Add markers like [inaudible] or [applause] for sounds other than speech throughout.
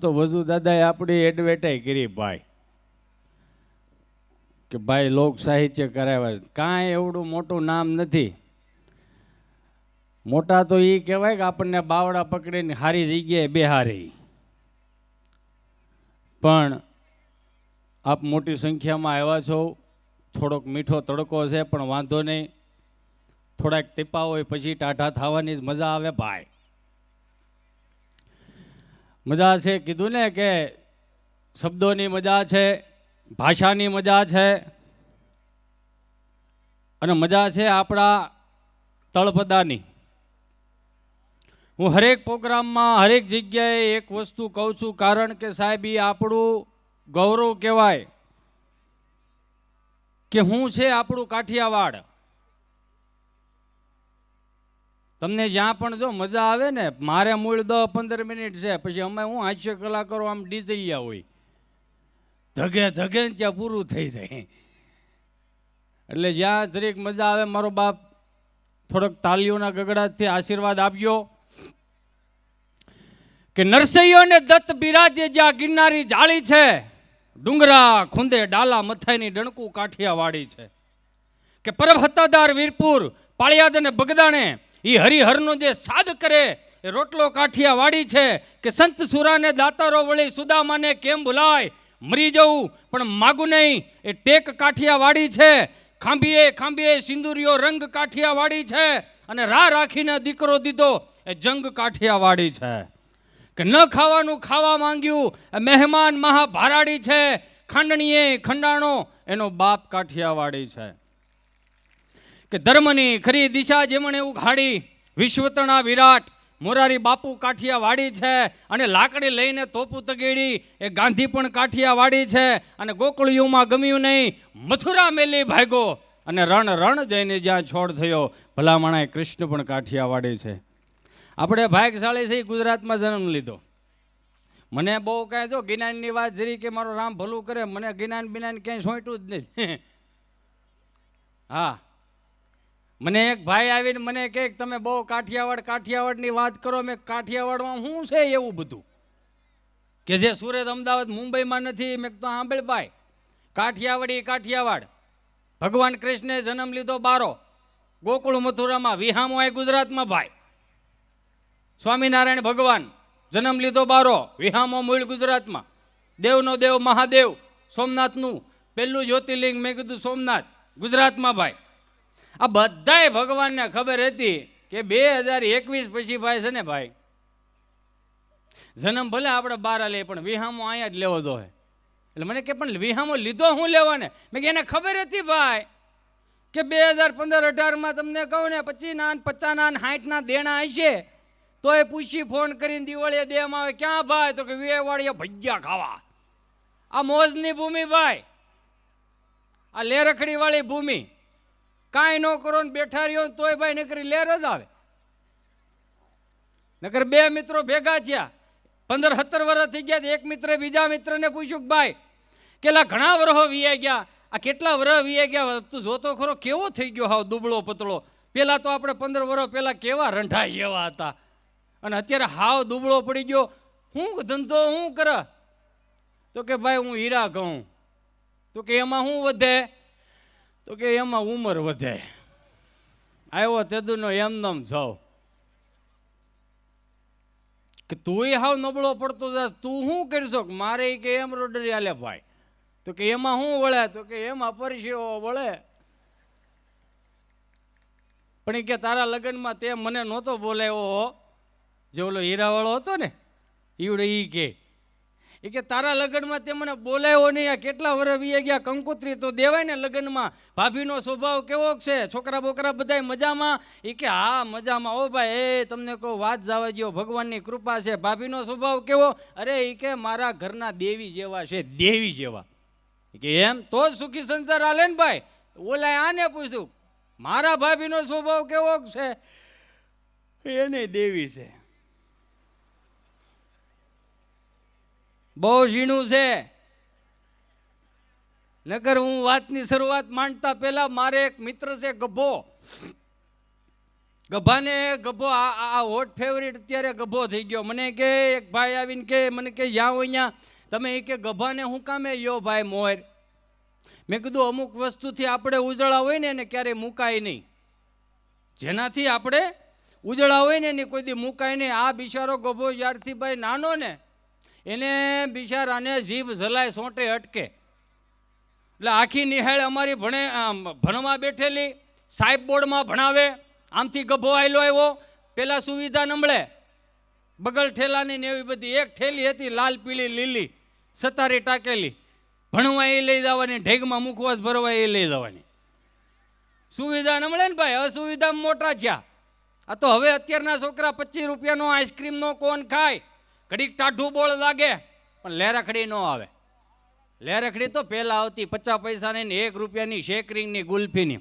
તો વજુ દાદાએ આપણી એડવર્ટાઈ કરી ભાઈ, કે ભાઈ લોક સાહિત્ય કરાવ્યા છે. કાંઈ એવડું મોટું નામ નથી. મોટા તો એ કહેવાય કે આપણને બાવડા પકડીને સારી જગ્યાએ બેહારી. પણ આપ મોટી સંખ્યામાં આવ્યા છો, થોડોક મીઠો તડકો છે, પણ વાંધો નહીં. થોડાક ટીપા હોય પછી ટાઢા થવાની મજા આવે ભાઈ. મજા છે? કીધું ને કે શબ્દોની મજા છે, ભાષાની મજા છે. અને મજા છે આપણા તળપદાની. હું હરેક પ્રોગ્રામમાં, હરેક જગ્યાએ એક વસ્તુ કહું છું, કારણ કે સાહેબ એ આપણું ગૌરવ કહેવાય કે હું છે આપણું કાઠિયાવાડ. તમને જ્યાં પણ જો મજા આવે ને, મારે મૂળ દસ પંદર મિનિટ છે, પછી અમે હું હાસ્ય કલાકારો આમ ડીજૈયા હોય. ધગે ધગે ત્યાં પૂરું થઈ જાય. એટલે જ્યાં જરીક મજા આવે, મારો બાપ થોડોક તાલીઓના ગગડાથી આશીર્વાદ આપજો. કે નરસૈયોને દત્ત બિરાજે જ્યાં ગિરનારી જાળી છે, ડુંગરા, ખૂંદે, ડાલા, મથાઈની ડણકું કાઠિયાવાડી છે. કે પરબ હત્તાદાર વીરપુર, પાળિયાદ અને બગદાણે એ હરિહરનો જે સાદ કરે, એ રોટલો કાઠિયાવાડી છે કે સંત સુરાને દાતારો વળી સુદામાને કેમ ભૂલાય? મરી જવું, પણ માગું નહીં. એ ટેક કાઠિયાવાડી છે, ખાંભીએ ખાંભીએ સિંદુરિયો રંગ કાઠિયાવાડી છે, અને રાહ રાખીને દીકરો દીધો, એ જંગ કાઠિયાવાડી છે. કે ન ખાવાનું ખાવા માંગ્યું મહેમાન મહાભારાડી છે, ખાંડણીએ ખંડાણો, એનો બાપ કાઠિયાવાડી છે. કે ધર્મની ખરી દિશા જેમણે ઉઘાડી વિશ્વતણા વિરાટ, મોરારી બાપુ કાઠિયાવાડી છે અને લાકડી લઈને તોપુ તગેડી, એ ગાંધી પણ કાઠિયાવાડી છે અને ગોકળિયુંમાં ગમ્યું નહીં, મથુરા મેલી ભાગો અને રણ રણ જઈને જ્યાં છોડ થયો, ભલામણાએ કૃષ્ણ પણ કાઠિયાવાડી છે. આપણે ભાગશાળી છે ગુજરાતમાં જન્મ લીધો. મને બહુ કાંઈ જો જ્ઞાનની વાત જરી કે મારો રામ ભલું કરે, મને જ્ઞાન બિનાન ક્યાંય સોંટ્યું જ નહીં. [laughs] હા. મને એક ભાઈ આવીને મને કહે તમે બહુ કાઠિયાવાડ કાઠિયાવાડની વાત કરો, મેં કાઠિયાવાડમાં શું છે એવું બધું? કે જે સુરત, અમદાવાદ, મુંબઈમાં નથી, મેં તો સાંભળ ભાઈ કાઠિયાવાડી કાઠિયાવાડ. ભગવાન કૃષ્ણે જન્મ લીધો બારો. ગોકુળ મથુરામાં, વિહામો એ ગુજરાતમાં ભાઈ. સ્વામિનારાયણ ભગવાન જન્મ લીધો બારો, વિહામો મૂળ ગુજરાતમાં. દેવનો દેવ મહાદેવ, સોમનાથનું, પહેલું જ્યોતિર્લિંગ, મેં કીધું, સોમનાથ, ગુજરાતમાં ભાઈ. આ બધાય ભગવાનને ખબર હતી કે બે હજાર એકવીસ પછી ભાઈ છે ને ભાઈ? જન્મ ભલે આપણે બાર લે પણ વિહામો અહીંયા જ લેવો જોઈએ એટલે મને કે, પણ વિહામો લીધો હું લેવાને? મેં કે, એને ખબર હતી ભાઈ કે બે હજાર પંદર અઢારમાં તમને કહું ને પચીસ ના પચાસ ના સાઠ દેણા હશે તો એ પૂછી ફોન કરીને દિવાળીએ દેવામાં આવે, ક્યાં ભાઈ? તો કે, વેવાળીએ ભજીયા ખાવા. આ મોજની ભૂમિ ભાઈ. આ લેરખડી વાળી ભૂમિ. કાંઈ ન કરો ને બેઠા રહ્યો તોય ભાઈ નકરી લેર જ આવે. નકર બે મિત્રો ભેગા થયા. પંદર સત્તર વર્ષ થઈ ગયા એક મિત્રે બીજા મિત્રને પૂછ્યું કે ભાઈ, કેટલા ઘણા વરહો વીયા ગયા? આ કેટલા વરહ વીયા ગયા? તું જોતો ખરો, કેવો થઈ ગયો હાવ દુબળો પતળો? પેલા તો આપણે પંદર વર્ષ પહેલા કેવા રંઢા જેવા હતા. અને અત્યારે હાવ દુબળો પડી ગયો. હું ધંધો હું કર? તો કે ભાઈ, હું હીરા કહું તો કે એમાં શું વધે? તો કે એમાં ઉંમર વધે. આવ્યો તેદુનો એમનેમ જાવ. કે તુંય હાવ નબળો પડતો જા તું શું કરશો? મારે કે એમ્બ્રોડરી આલે ભાઈ. તો કે એમાં શું વળે? તો કે એમાં પરસેવો વળે. પણ એ કે તારા લગ્નમાં તે મને નહોતો બોલાવ્યો જે ઓલો હીરાવાળો હતો ને, ઈવડે એ કે એ કે તારા લગ્નમાં તે મને બોલાયો નહીં. આ કેટલા વર્ષ વીએ ગયા? કંકોત્રી તો દેવાય ને લગ્નમાં. ભાભીનો સ્વભાવ કેવો છે? છોકરા બોકરા બધાય મજામાં? એ કે હા, મજામાં. ઓ ભાઈ, એ તમને કહું વાત જવા ગયો ભગવાનની કૃપા છે. ભાભીનો સ્વભાવ કેવો? અરે, એ કે મારા ઘરના દેવી જેવા છે. દેવી જેવા. કે એમ? તો જ સુખી સંસાર હાલે ને ભાઈ. ઓલા આને પૂછ્યું, મારા ભાભીનો સ્વભાવ કેવો છે? એને દેવી છે. બહુ ઝીણું છે. નકર હું વાતની શરૂઆત માંડતા પહેલા મારે એક મિત્ર છે ગભો. ગભાને ગભો આ હોટ ફેવરિટ અત્યારે ગભો થઈ ગયો. મને કે, એક ભાઈ આવીને કે, મને કે જ્યાં હોય ત્યાં તમે એ કે, ગભાને હું કામે યો ભાઈ મોર? મેં કીધું, અમુક વસ્તુથી આપણે ઉજળા હોય ને એને ક્યારેય મુકાય નહીં. જેનાથી આપણે ઉજળા હોય ને એની કોઈ દી મુકાય નહીં. આ બિચારો ગભો જ્યારથી ભાઈ નાનો ને એને બિચારાને જીભ જલાય સોંટે અટકે. એટલે આખી નિહાળ અમારી ભણે ભણવા બેઠેલી, સાહેબ બોર્ડમાં ભણાવે, આમથી ગભો આયલો આવ્યો, પેલા સુવિધા નમળે બગલ ઠેલાની ને એવી બધી એક ઠેલી હતી, લાલ, પીળી, લીલી સતારી ટાકેલી. ભણવા એ લઈ જવાની, ઢેગમાં મુખવાસ ભરવા એ લઈ જવાની. સુવિધા નમળે ને ભાઈ અસુવિધા મોટા છે આ તો હવે અત્યારના છોકરા પચીસ રૂપિયાનો આઈસ્ક્રીમનો કોન ખાય. ઘડીક ટાઢું બોળ લાગે, પણ લેરખડી ન આવે. લેરખડી તો પહેલાં આવતી, પચાસ પૈસાની ને એક રૂપિયાની શેકરિંગની ગુલ્ફીની.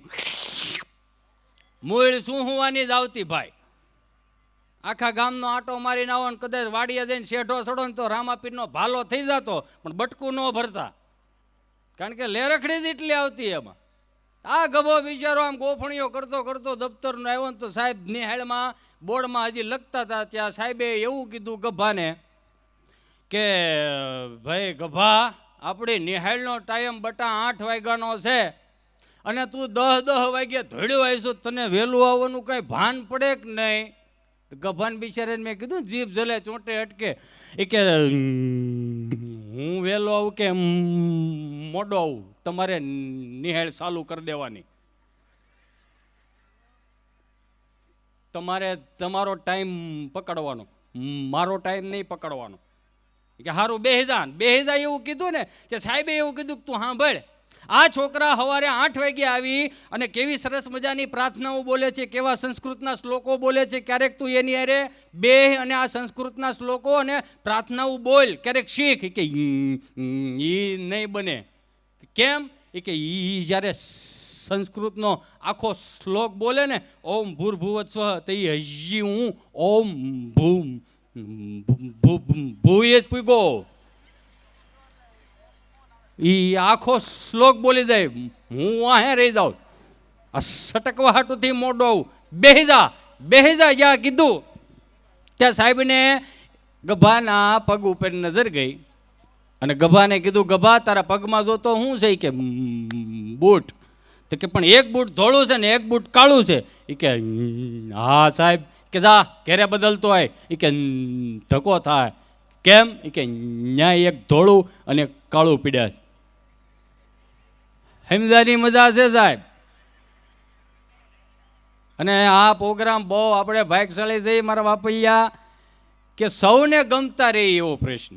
મૂળ શું હોવાની જ આવતી ભાઈ? આખા ગામનો આટો મારીને આવો ને કદાચ વાડીએ જઈને શેઢો સડો ને તો રામાપીરનો ભાલો થઈ જતો, પણ બટકું ન ભરતા. કારણ કે લેરખડી જ એટલી આવતી એમાં. આ ગભો બિચારો આમ ગોફણીઓ કરતો કરતો દફતરનો આવ્યો ને તો સાહેબ નિહાળમાં, બોર્ડમાં હજી લખતા હતા ત્યાં સાહેબે એવું કીધું ગભાને કે, ભાઈ ગભા, આપણી નિહાળનો ટાઈમ બટા આઠ વાગ્યાનો છે અને તું દહ દહ વાગ્યે ધોડ્યો આવીશું તને વહેલું આવવાનું કાંઈ ભાન પડે કે નહીં? ગભાન બિચારાને મેં કીધું જીભ જલે ચોંટે અટકે એ કે હું વહેલો આવું કે મોડો આવું. તમારે નિહાળ ચાલુ કરી દેવાની. તમારે તમારો ટાઈમ પકડવાનો. મારો ટાઈમ નહીં પકડવાનો. કે સારું બેહજાન બેહજા એવું કીધું ને, કે સાહેબે એવું કીધું કે તું સાંભળ આ છોકરા સવારે આઠ વાગે આવી અને કેવી સરસ મજાની પ્રાર્થનાઓ બોલે છે, કેવા સંસ્કૃતના શ્લોકો બોલે છે, ક્યારેક તું એની અરે બે અને આ સંસ્કૃતના શ્લોકો અને પ્રાર્થનાઓ બોલ, ક્યારેક શીખ, કે એ નહીં બને. કેમ? એ કે એ જ્યારે સંસ્કૃતનો આખો શ્લોક બોલે ને, ઓમ ભૂર્ભુવત સ્વ તો એ હજી હું ઓમ ભૂમ ભૂએ જ પૂગો એ આખો શ્લોક બોલી દે, હું વાહે રહી જાઉં. આ સટકવા હાટુથી મોડો બેહજા બેહી જા બેહી જા જ્યાં કીધું, ત્યાં સાહેબને ગભાના પગ ઉપર નજર ગઈ. અને ગભાને કીધું ગભા તારા પગમાં જોતો શું છે? કે બૂટ. તો કે પણ એક બૂટ ધોળું છે ને એક બૂટ કાળું છે? એ કે હા સાહેબ. કે જા ઘેરે બદલતો હોય એ કે "હમ, ધક્કો થાય. કેમ? એ કે ન્યાય એક ધોળું અને કાળું પીડ્યા છે. હેમદાની મજા છે સાહેબ? અને આ પ્રોગ્રામ બહુ આપણે ભાગશાળી છે મારા બાપૈયા કે સૌને ગમતા રહે એવો પ્રશ્ન.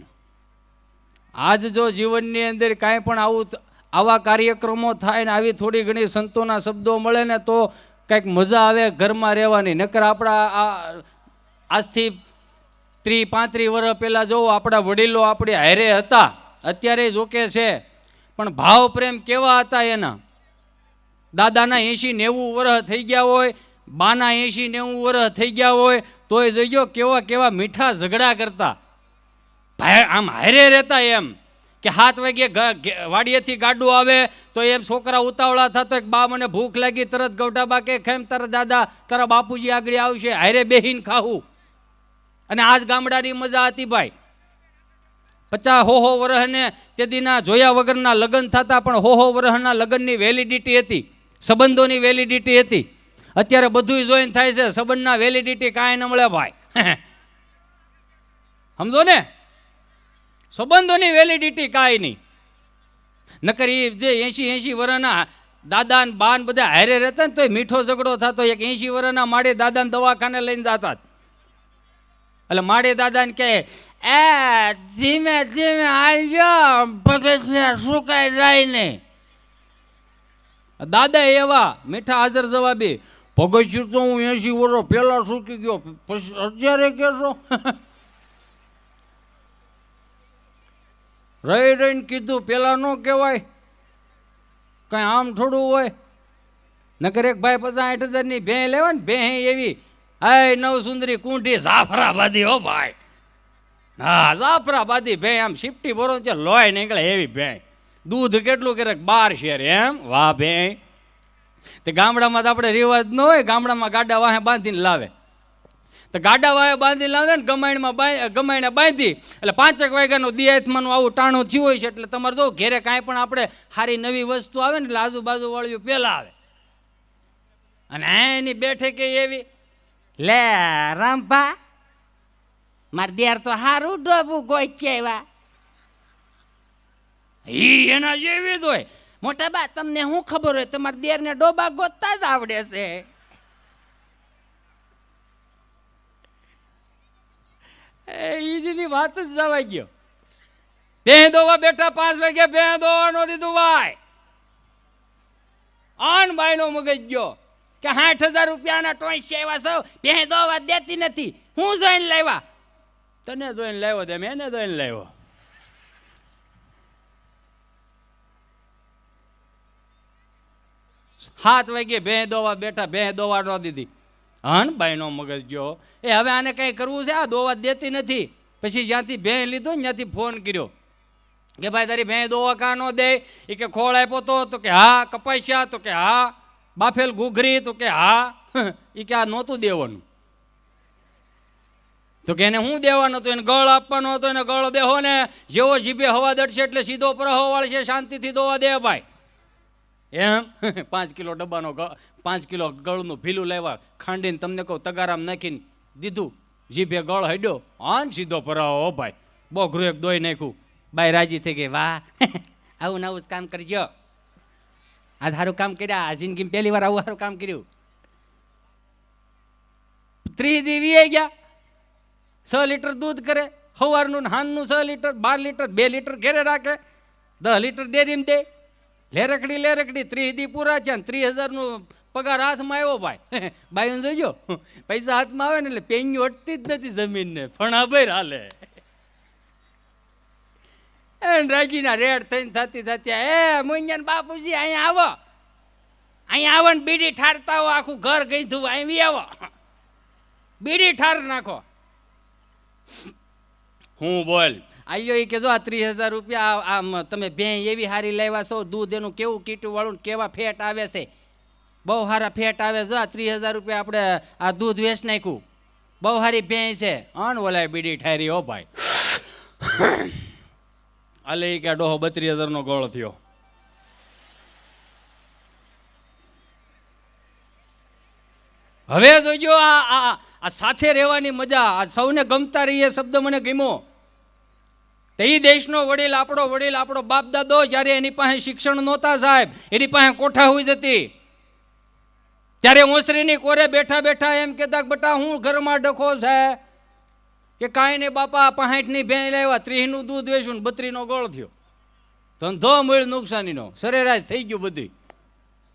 આજ જો જીવનની અંદર કાંઈ પણ આવું આવા કાર્યક્રમો થાય ને આવી થોડી ઘણી સંતોના શબ્દો મળે ને તો કંઈક મજા આવે ઘરમાં રહેવાની. નકર આપણા આ આજથી ત્રી, પાંત્રી વર્ષ પહેલાં જો આપણા વડીલો આપણી હારે હતા, અત્યારે જોકે છે. પણ ભાવ પ્રેમ કેવા હતા એના? દાદાના એંશી નેવું વર્ષ થઈ ગયા હોય, બાના એંશી નેવું વર્ષ થઈ ગયા હોય, તોય જોઈજો કેવા કેવા મીઠા ઝઘડા કરતા. આમ હારે રહેતા એમ કે હાથ વાગે વાડીએથી ગાડું આવે તો એમ છોકરા ઉતાવળા થતો કે બા, મને ભૂખ લાગી, તરત ગૌઠાબા કે ખેમ તરત દાદા, તારા બાપુજી આગળ આવશે, હારે બેહીને ખાવું. અને આજ ગામડાની મજા હતી ભાઈ. પચાસ હો હો વરહને તે દીના જોયા વગરના લગ્ન થતા, પણ હો હો વરહના લગ્નની વેલિડિટી હતી, સંબંધોની વેલિડિટી હતી. અત્યારે બધું જોઈન થાય છે, સંબંધના વેલિડિટી કાંઈ ન મળે ભાઈ. [laughs] સમજો ને? સંબંધોની વેલિડિટી કાંઈ નહીં. નકર એ જે એંશી એંશી વર્ષના દાદા ને બાન બધા હારે રહેતા ને તોય મીઠો ઝઘડો થતો એક એંશી વર્ષના માડે દાદાને દવાખાને લઈને જતા એટલે માડે દાદાને કહે, એ, ધીમે ધીમે આવજો પગથિયા સુકાઈ જાય ને. દાદા એવા મીઠા હાજર જવાબી પગથિયું તો હું એંશી વર્ષ પહેલા સૂકી ગયો, પછી અત્યારે કહેશો [laughs] રહી રહીને કીધું, પેલા ન કહેવાય. કઈ આમ થોડું હોય. નકર એક ભાઈ પચાસ આઠ હજારની ભેં લેવા ને ભેં એવી. હાય નવ સુંદરી કુંઠી જાફરાબાદી હો ભાઈ. હા, જાફરાબાદી ભેં આમ શિફ્ટી ભરો છે લોહી નીકળે એવી ભેં દૂધ કેટલું કરે બાર શેર એમ? વાહ ભેં તે ગામડામાં તો આપણે રિવાજ ન હોય, ગામડામાં ગાડા વાહે બાંધીને લાવે. તો ગાડા વાય બાંધી લાવે ને ગમાણીમાં બાંધી ગમાઈને બાંધી. એટલે પાંચેક વાગ્યાનું દિયાત્માનું આવું ટાણું થયું હોય છે. એટલે તમારે જો ઘેરે કાંઈ પણ આપણે સારી નવી વસ્તુ આવે ને, એટલે આજુબાજુ વાળીઓ પહેલાં આવે. અને એની બેઠે એવી, લે, રામભા, માર દેર તો હારું ડોબું ગોચ્યા ઈ એના જેવી હોય. મોટા બા, તમને શું ખબર હોય, તમારા દેરને ડોબા ગોતતા જ આવડે છે. એ ઈજીની વાત જ જવાઈ ગયો. બે દોવા બેઠા પાંચ વાગે બે દોવાનો દીધું ભાઈ. આન બાઈનો મગજ ગયો કે સાઠ હજાર રૂપિયાના ટોઈસ એવા સૌ બે દોવા દેતી નથી. હું જોઈને લાવ્યા. તને જોઈને લાવ્યો તેમ એને જોઈને લાવ્યો. સાત વાગે બે દોવા બેઠા બે દોવા ન દીધી. હન બાઈનો મગજ ગયો. એ હવે આને કંઈ કરવું છે? આ દોવા દેતી નથી. પછી જ્યાંથી ભેં લીધો ને ત્યાંથી ફોન કર્યો. કે ભાઈ, તારી ભેં દોવા કાં ન દે? એ કે ખોળ આપ્યો તો? તો કે હા. કપાસ્યા? તો કે હા. બાફેલ ઘૂઘરી? તો કે હા. [laughs] એ કે આ નહોતું દેવાનું. તો કે એને શું દેવાનું? હતું એને ગળ આપવાનો હતો. એને ગળ દેહો ને. જેવો જીભે હવા દડશે એટલે સીધો પ્રહો વાળશે શાંતિથી દોવા દે ભાઈ. એમ? [laughs] પાંચ કિલો ડબ્બાનો પાંચ કિલો ગળનું ભીલું લેવા ખાંડીને તમને કહું, તગારામ નાખીને દીધું. જીભે ગળ હડ્યો. આન સીધો પરાવો ભાઈ. બહુ ગૃહ દોઈ નાખ્યું. બાઈ રાજી થઈ ગઈ. વાહ. [laughs] આવું નવું કામ કરજો. આ સારું કામ કર્યા. આ જિંદગીમાં પહેલી વાર આવું સારું કામ કર્યું. ત્રિદેવી દી ગયા. છ લીટર દૂધ કરે. સવારનું હાનનું છ લીટર, બાર લીટર, બે લીટર ઘેરે રાખે. દસ લીટર ડેરીમાં દે. લેરકડી લેરકડી ત્રીસ દી પૂરા છે ને ત્રીસ હજારનું પગાર હાથમાં આવ્યો ભાઈ. [laughs] ભાઈ જોજો, પૈસા હાથમાં આવે ને એટલે પેન અટતી જ નથી જમીનને. ફણા ભર હાલે. રાજીના રેડ થઈને થતી થતી એ, મુંજન બાપુજી, અહીંયા આવો. અહીંયા આવો ને બીડી ઠારતા આવો, આખું ઘર ગઈ ધું અહીં આવો. [laughs] બીડી ઠાર નાખો. હું બોલ. આયો એ કે જો આ ત્રીસ હજાર રૂપિયા આમ તમે ભેં એવી હારી લાવ્યા છો, દૂધ એનું કેવું કીટું વાળું કેવા ફેટ આવે છે? બહુ સારા ફેટ આવે જો આ ત્રીસ હજાર રૂપિયા આપણે આ દૂધ વેચ નાખ્યું. બહુ સારી ભેં છે. અણ ઓલાય બીડી ઠારી હો ભાઈ. અલે કે ડોહો બત્રીસ હજારનો ગોળ થયો. હવે જોજો આ આ સાથે રહેવાની મજા, આ સૌને ગમતા રહીએ શબ્દ મને ગમ્યો. તે એ દેશનો વડીલ, આપણો વડીલ, આપણો બાપ દાદો જ્યારે એની પાસે શિક્ષણ નહોતા સાહેબ, એની પાસે કોઠા હોઈ જતી. ત્યારે ઓસરીની કોરે બેઠા બેઠા એમ કહેતા બટા હું ઘરમાં ડખો છે? કે કાંઈ નહીં બાપા પાંઠની ભેં લાવ્યા ત્રીસનું દૂધ વેચ્યું ને બત્રીનો ગોળ થયો. ધંધો મળ્યો નુકસાનીનો, સરેરાશ થઈ ગયું બધી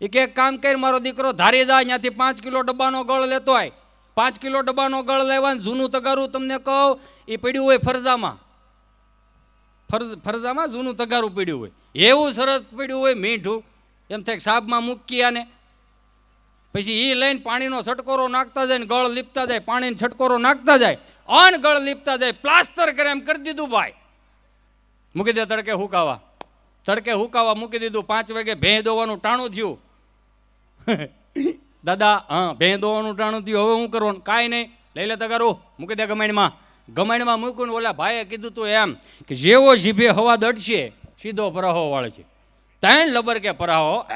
એ કે એક કામ કરી મારો દીકરો ધારી જાય ત્યાંથી પાંચ કિલો ડબ્બાનો ગળ લેતો હોય. પાંચ કિલો ડબ્બાનો ગળ લેવા જૂનું તગારું તમને કહું એ પડ્યું હોય ફરજામાં. ફરજ, ફરજામાં જૂનું તગારું પીડ્યું હોય. એવું સરસ પીડ્યું હોય, મીઠું. એમ થાય સાબમાં મૂકી આને. પછી એ લઈને પાણીનો છટકોરો નાખતા જાય ને ગળ લીપતા જાય, પાણીનો છટકોરો નાખતા જાય. અન ગળ લીપતા જાય, પ્લાસ્ટર કરે એમ કરી દીધું ભાઈ. મૂકી દે તડકે હુકાવા. તડકે હુકાવા મૂકી દીધું. પાંચ વાગે ભેં દોવાનું ટાણું થયું. [laughs] દાદા, હા ભેં દોવાનું ટાણું થયું. હવે શું કરવાનું? કાંઈ નહીં. લઈ લે તગારું. મૂકી દે ગમાણમાં ગમાણમાં મૂકીને ઓલા ભાઈએ કીધું તું એમ કે જેવો જીભે હવા દડશે, સીધો પરાહો વાળે છે. ત્રણ લબર કે પરાહો?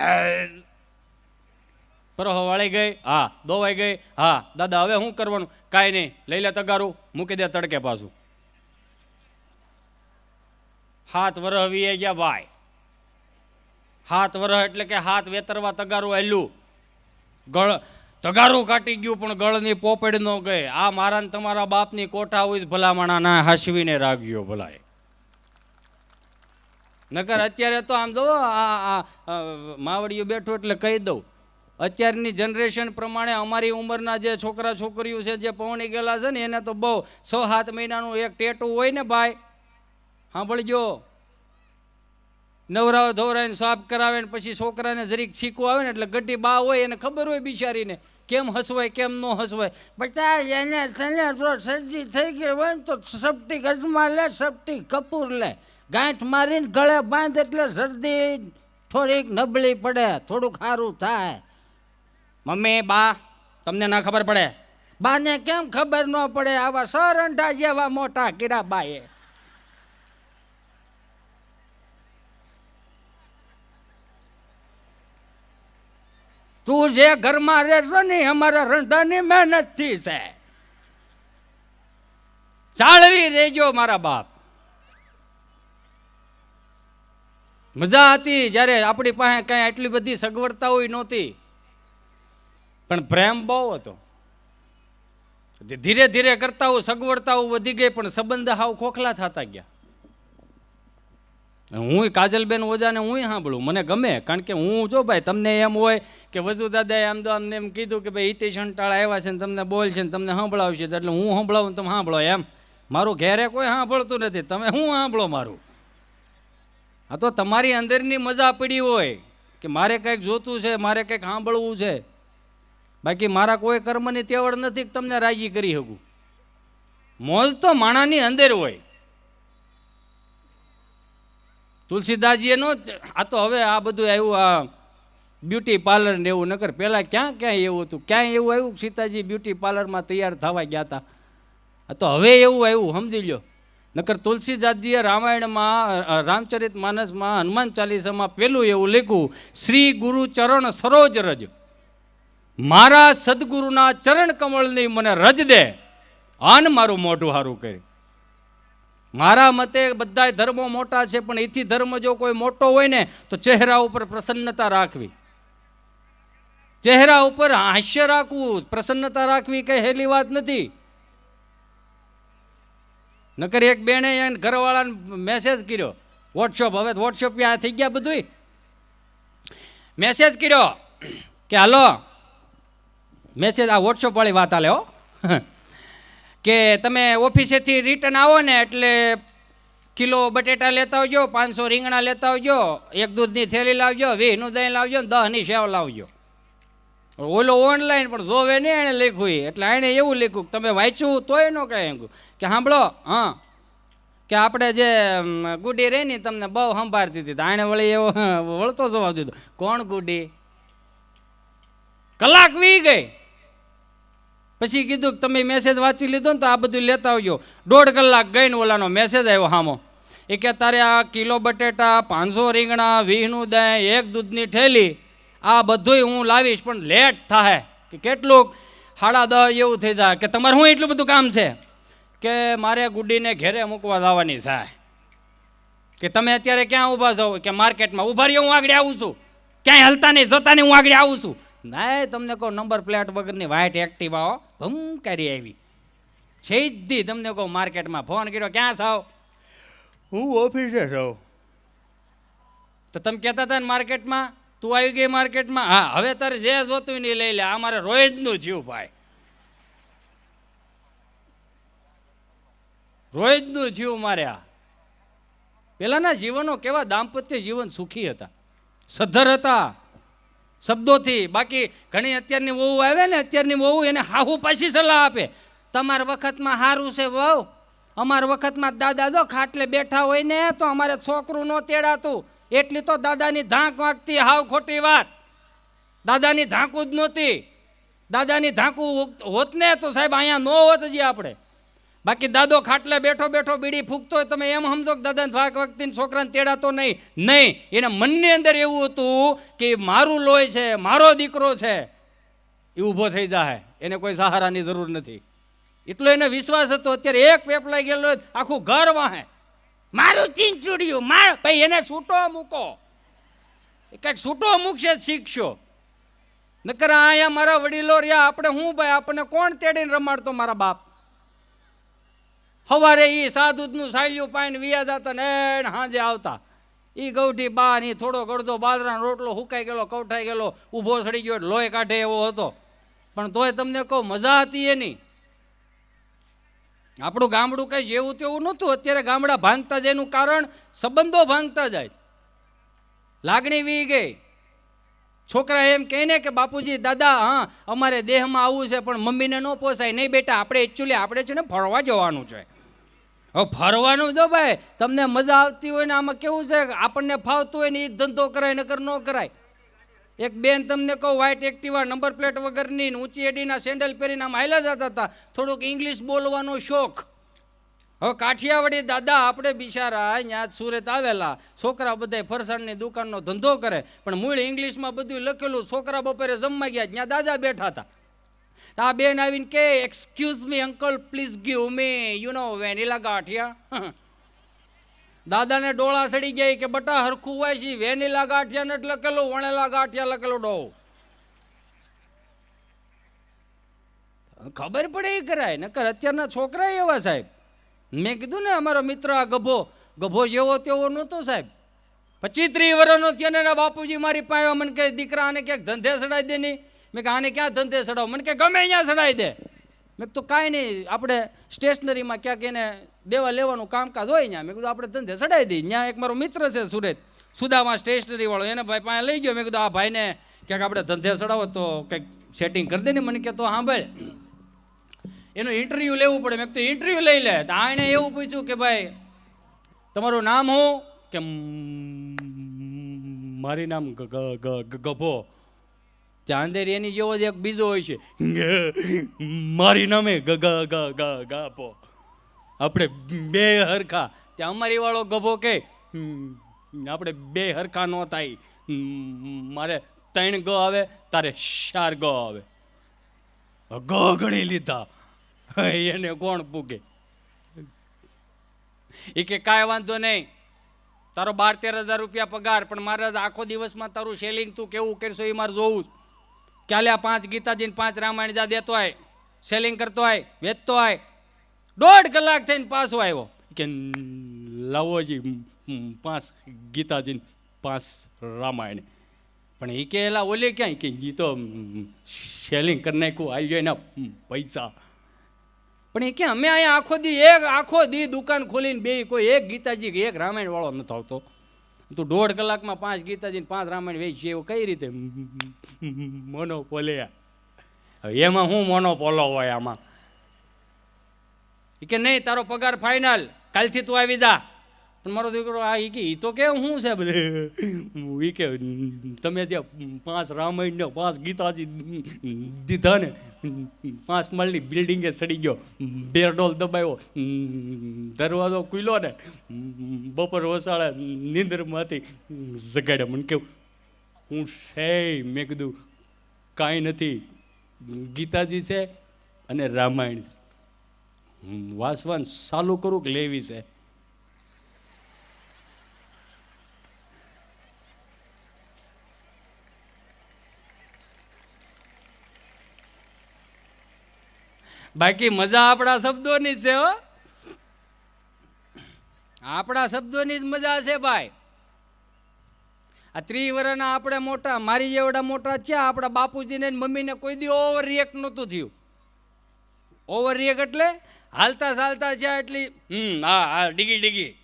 પરાહો વાળી ગઈ? હા, દોવાઈ ગઈ? હા, દાદા, હવે શું કરવાનું? કાંઈ નહીં, લઈ લે તગારું, મૂકી દે તડકે પાછું. હાથ વરહ વીએ ગયા ભાઈ. હાથ વરહ એટલે કે હાથ વેતરવા તગારું આલ્યું ગળ તગારું કાટી ગયું, પણ ગળની પોપડ ન ગઈ. આ મારા તમારા બાપની કોઠા હોય ભલામણા ના હાસવીને રાખજો ભલાય નકર અત્યારે તો આમ જો આ આ માવડીઓ બેઠું એટલે કહી દઉં. અત્યારની જનરેશન પ્રમાણે અમારી ઉંમરના જે છોકરા છોકરીઓ છે, જે પહોંચી ગયેલા છે ને, એને તો બહુ છ સાત મહિનાનું એક ટેટું હોય ને ભાઈ. સાંભળજો. નવરાવ ધોરાઈને સાફ કરાવે ને પછી છોકરાને જરીક છીકો આવે ને એટલે ગઢી બા હોય એને ખબર હોય બિચારીને કેમ હસવાય, કેમ ન હસવાય. બચા એને તને જો સર્જી થઈ ગઈ હોય ને તો સપટી ગજમાં લે, સપટી કપૂર લે. ગાંઠ મારીને ગળે બાંધ એટલે શરદી થોડીક નબળી પડે, થોડુંક સારું થાય. મમ્મી, બા, તમને ના ખબર પડે? બાને કેમ ખબર ન પડે? આવા સરંઢા જેવા મોટા કીરા બાએ તું જે ઘરમાં રહેશો ને અમારા રંધાની મહેનતથી છે. જાળવી રહેજો મારા બાપ. મજા હતી જ્યારે આપણી પાસે કાંઈ આટલી બધી સગવડતા હોય નહોતી. પણ પ્રેમ બહુ હતો. ધીરે ધીરે કરતા સગવડતાઓ વધી ગઈ, પણ સંબંધ હાવ ખોખલા થતા ગયા. હું કાજલબેન ઓજાને હું સાંભળું. મને ગમે, કારણ કે હું જો ભાઈ, તમને એમ હોય કે વજુ દાદાએ આમ તો અમને એમ કીધું કે ભાઈ, હિતેશ અંટાળ આવ્યા છે ને તમને બોલ છે ને તમને સાંભળાવશે એટલે હું સાંભળાવું તમે સાંભળો એમ. મારું ઘેરે કોઈ સાંભળતું નથી. તમે હું સાંભળો મારું? આ તો તમારી અંદરની મજા પડી હોય કે મારે કંઈક જોતું છે, મારે કંઈક સાંભળવું છે. બાકી મારા કોઈ કર્મની તેવડ નથી તમને રાજી કરી શકું. મોજ તો માણાની અંદર હોય. તુલસીદાસજીએ નો આ તો હવે આ બધું આવ્યું, આ બ્યુટી પાર્લર ને એવું નકર. પહેલાં ક્યાં ક્યાં એવું હતું? ક્યાંય એવું આવ્યું? સીતાજી બ્યુટી પાર્લરમાં તૈયાર થવા ગયા હતા આ તો હવે એવું આવ્યું, સમજી લ્યો. નકર તુલસીદાસજીએ રામાયણમાં રામચરિત માનસમાં, હનુમાન ચાલીસામાં પેલું એવું લખ્યું, શ્રી ગુરુ ચરણ સરોજ રજ. મારા સદગુરુના ચરણ કમળની મને રજ દે. આન મારું મોઢું સારું કરી. મારા મતે બધાય ધર્મો મોટા છે, પણ એથી ધર્મ જો કોઈ મોટો હોય ને, તો ચહેરા ઉપર પ્રસન્નતા રાખવી. ચહેરા ઉપર હાસ્ય રાખવું, પ્રસન્નતા રાખવી કઈ હેલી વાત નથી. નકર એક બેને એને ઘરવાળાને મેસેજ કર્યો વોટ્સઅપ હવે વોટ્સઅપ આ થઈ ગયા બધુંય? મેસેજ કર્યો કે, હાલો. મેસેજ આ વોટ્સઅપ વાળી વાત હાલે હો. કે તમે ઓફિસેથી રિટર્ન આવો ને એટલે કિલો બટેટા લેતા આવજો, પાંચસો રીંગણા લેતા આવજો, એક દૂધની થેલી લાવજો, વીહનું દહીં લાવજો ને દહની સેવ લાવજો. ઓલો ઓનલાઈન પણ જોવે નહીં એણે લખ્યું એટલે એણે એવું લખ્યું કે તમે વાંચ્યું તોય ન કહે કે સાંભળો, હા, કે આપણે જે ગુડી રહી ને તમને બહુ સંભાળતી હતી. એણે વળી એવો વળતો જવાબ દીધો. કોણ ગુડી? કલાક વી ગઈ. પછી કીધું કે તમે મેસેજ વાંચી લીધો ને તો આ બધું લેતા આવજો. દોઢ કલાક ગઈને ઓલાનો મેસેજ આવ્યો હામો. એ કે તારે આ કિલો બટેટા, પાંચસો રીંગણા, વીહનું દહીં, એક દૂધની ઠેલી આ બધુંય હું લાવીશ, પણ લેટ થાય કે કેટલુંક સાડા દસ એવું થઈ જાય. કે તમારે શું એટલું બધું કામ છે? કે મારે ગુડીને ઘેરે મૂકવા જવાની છે. કે તમે અત્યારે ક્યાં ઊભા છો? કે માર્કેટમાં ઊભા રહ્યો હું આગળ આવું છું. ક્યાંય હલતા નહીં, જતા નહીં, હું આગળ આવું છું. ના તમને કહો નંબર પ્લેટ વગરની વ્હાઇટ એક્ટિવા હો ભમ કરી આવી. સીધી તમને કહો માર્કેટમાં ફોન કર્યો ક્યાં છો? હું ઓફિસે છું. તો તમે કહેતા હતા ને માર્કેટમાં તું આવી ગઈ માર્કેટમાં? હા હવે તારે જે જોતું નહીં લઈ લે. આ મારે રોહિતનું જીવ ભાઈ. રોહિતનું જીવ મારે આ. પહેલાંના જીવનો કેવા દાંપત્ય જીવન સુખી હતા. સદ્ધર હતા. શબ્દોથી. બાકી ઘણી અત્યારની વહુ આવે ને, અત્યારની વહુ એને હાહુ પાછી સલાહ આપે. તમારા વખતમાં સારું છે વહુ? અમારા વખતમાં દાદા જો ખાટલે બેઠા હોય ને, તો અમારે છોકરું ન તેડાતું. એટલી તો દાદાની ધાંક વાગતી, હાવ ખોટી વાત. દાદાની ધાંકું જ નહોતી. દાદાની ધાંકું હોત ને તો સાહેબ અહીંયા ન હોત હજી આપણે. બાકી દાદો ખાટલે બેઠો બેઠો બીડી ફૂંકતો હોય, તમે એમ સમજો કે દાદાને ભાગ વખતે છોકરાને તેડાતો નહીં. નહીં, એના મનની અંદર એવું હતું કે મારું લોહી છે, મારો દીકરો છે, એ ઊભો થઈ જાય એને કોઈ સહારાની જરૂર નથી. એટલો એને વિશ્વાસ હતો, અત્યારે એક પેપલાઈ ગયેલો આખું ઘર વાહે. મારું ચીંચુડિયું, માર, ભાઈ, એને છૂટો મૂકો. કંઈક છૂટો મૂકશે શીખશો. નકર અહીંયા મારા વડીલો રહ્યા, આપણે હું ભાઈ, આપણને કોણ તેડીને રમાડતો મારા બાપ? સવારે એ સાદૂધનું સાયલું પાઈને વિયા જતા ને એણ સાંજે આવતા. એ ગૌઠી બા ની થોડો ગળદો બાજરાનો રોટલો હુકાઈ ગયેલો, કવઠાઈ ગયેલો, ઊભો સડી ગયો લોહી કાઢે એવો હતો. પણ તોય તમને કહું, મજા હતી એની. આપણું ગામડું કંઈ જેવું તેવું નહોતું. અત્યારે ગામડા ભાંગતા જાય એનું કારણ, સંબંધો ભાંગતા જાય. લાગણી વી ગઈ. છોકરા એમ કહે ને કે, બાપુજી, દાદા, હા, અમારે દેહમાં આવવું છે, પણ મમ્મીને ન પોસાય. નહીં બેટા, આપણે એકચ્યુઅલી આપણે છે ને ફરવા જવાનું છે. હવે ફરવાનું જો ભાઈ, તમને મજા આવતી હોય ને આમાં કેવું છે આપણને ફાવતું હોય ને એ ધંધો કરાય, નકર ન કરાય. એક બેન તમને કહું વ્હાઇટ એક્ટિવા નંબર પ્લેટ વગરની ઊંચી એડીના સેન્ડલ પહેરીને આમ હાલ્યા જતા હતા. થોડુંક ઇંગ્લિશ બોલવાનો શોખ. હવે કાઠિયાવાડી દાદા, આપણે બિચારા અહીંયા સુરત આવેલા. છોકરા બધાય ફરસાણની દુકાનનો ધંધો કરે. પણ મૂળ ઇંગ્લિશમાં બધું લખેલું, છોકરા બપોરે જમવા ગયા, ત્યાં દાદા બેઠા હતા. આ બેન આવીને કે excuse me uncle please give me you know vanilla gathiya દાદાને ડોળા સડી ગયા કે, બટા, હરખું હોય છે વેનીલા ગાંઠિયા નથી લખેલું વણેલા ગાંઠિયા લખેલો ડો. ખબર પડે એ કરાય, નકર અત્યારના છોકરા એવા સાહેબ. મેં કીધું ને, અમારો મિત્ર આ ગભો ગભો જેવો તેવો નહોતો સાહેબ. પચીસ ત્રીસ વર્ષનો થયો ને બાપુજી મારી પાસે મને કહે, દીકરા આને ક્યાંક ધંધે સડાઈ દે નહીં. મેં કે આને ક્યાં ધંધે સડાવ? મને કે ગમે અહીંયા સડાઈ દે. મેં કીધું કાંઈ નહીં, આપણે સ્ટેશનરીમાં ક્યાંક એને દેવા લેવાનું કામકાજ હોય ત્યાં મેં કીધું, આપણે ધંધે ચડાવી દઈએ. ત્યાં એક મારો મિત્ર છે સુરત, સુદામાં સ્ટેશનરી વાળો એને ભાઈ પાસે લઈ ગયો. મેં કીધું, આ ભાઈને ક્યાંક આપણે ધંધે સડાવો તો કંઈક સેટિંગ કરી દે ને. મને કે તો સાંભળ, એનું ઇન્ટરવ્યૂ લેવું પડે. મેં કીધું ઇન્ટરવ્યૂ લઈ લે. તો આણે એવું પૂછ્યું કે, ભાઈ, તમારું નામ હું કે મારી નામ ગભો. અંદર એની જેવો જ એક બીજો હોય છે. મારી નામે ગ ગ ગ ગાપો આપણે બે હરખા. ત્યાં અમારી વાળો ગભો કે આપણે બે હરખા નો થાય. મારે ત્રણ ગ આવે, તારે ચાર ગ આવે. ગ ગણી લીધા. એને કોણ પૂગે? એ કે કાંઈ વાંધો નહીં. તારો બાર તેર હજાર રૂપિયા પગાર, પણ મારે આખો દિવસમાં તારું સેલિંગ તું કેવું કરશો એ મારે જોવું છે. ક્યાલે આ પાંચ ગીતાજીને પાંચ રામાયણ જા દેતો હોય સેલિંગ કરતો હોય વેચતો હોય દોઢ કલાક થઈને પાછો આવ્યો. કે લાવોજી પાંચ ગીતાજીને પાંચ રામાયણ. પણ એ કે એલા ઓલે ક્યાંય કે એ તો સેલિંગ કરી નાખ્યું આવી એના પૈસા. પણ એ કે અમે અહીંયા આખો દી એક આખો દી દુકાન ખોલીને બે કોઈ એક ગીતાજી કે એક રામાયણ વાળો નથી આવતો. તું દોઢ કલાકમાં પાંચ ગીતાજી પાંચ રામાયણ વેચી એવું કઈ રીતે? મોનો પોલ્યા હવે એમાં હું મોનો પોલો હોય આમાં? કે નહીં, તારો પગાર ફાઇનલ કાલથી તું આવી જા. પણ મારો દીકરો આ ઈ કે એ તો કે હું છે બધે? એ કે, તમે જે પાંચ રામાયણ ને પાંચ ગીતાજી દીધા ને, પાંચ માળની બિલ્ડિંગે સડી ગયો. બેરડોલ દબાવ્યો દરવાજો ખુલ્યો ને, બપોર વસાળે નીંદરમાંથી જગાડે મને કેવું હું છે મેં કીધું, કાંઈ નથી. ગીતાજી છે અને રામાયણ છે. હું વાંચવાનું ચાલુ કરું કે લેવી છે? બાકી મજા આપણા શબ્દોની છે, હો. આપણા શબ્દોની જ મજા છે, ભાઈ. આ ત્રિવરના આપણે મોટા, મારી જેવડા મોટા છે આપણા બાપુજીને મમ્મીને કોઈ દી ઓવર રિએક્ટ નહોતું થયું. ઓવર રિએક્ટ એટલે હાલતા ચાલતા છે એટલી, હમ, હા હા, ડીગી ડીગી.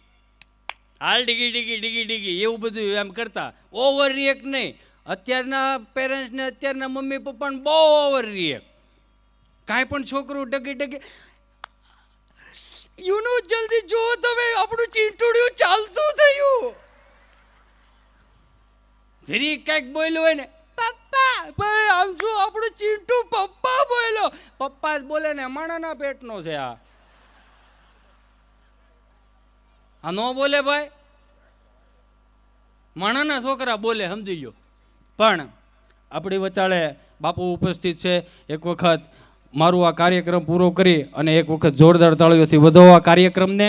હાલ ડીગી ડીગી ડીગી ડીગી, એવું બધું એમ કરતા. ઓવર રિએક્ટ નહીં. અત્યારના પેરેન્ટ્સને અત્યારના મમ્મી પપ્પાને બહુ ઓવર રિએક્ટ કાંઈ પણ છોકરું ડગે ડગે યુ નો જલ્દી જો તમે, આપણું ચીંટુડિયું ચાલતું થયું. જરી કંઈક બોલ્યું હોય ને, પપ્પા, ભાઈ, આમ શું આપણું ચીંટુ પપ્પા બોલ્યો. પપ્પા જ બોલે ને, માણાના પેટનો છે આ. આ ન બોલે ભાઈ. માણાના છોકરા બોલે, સમજી ગયો પણ આપણી વચાળે બાપુ ઉપસ્થિત છે. એક વખત મારું આ કાર્યક્રમ પૂરો કરી અને એક વખત જોરદાર તાળીઓથી વધો આ કાર્યક્રમને.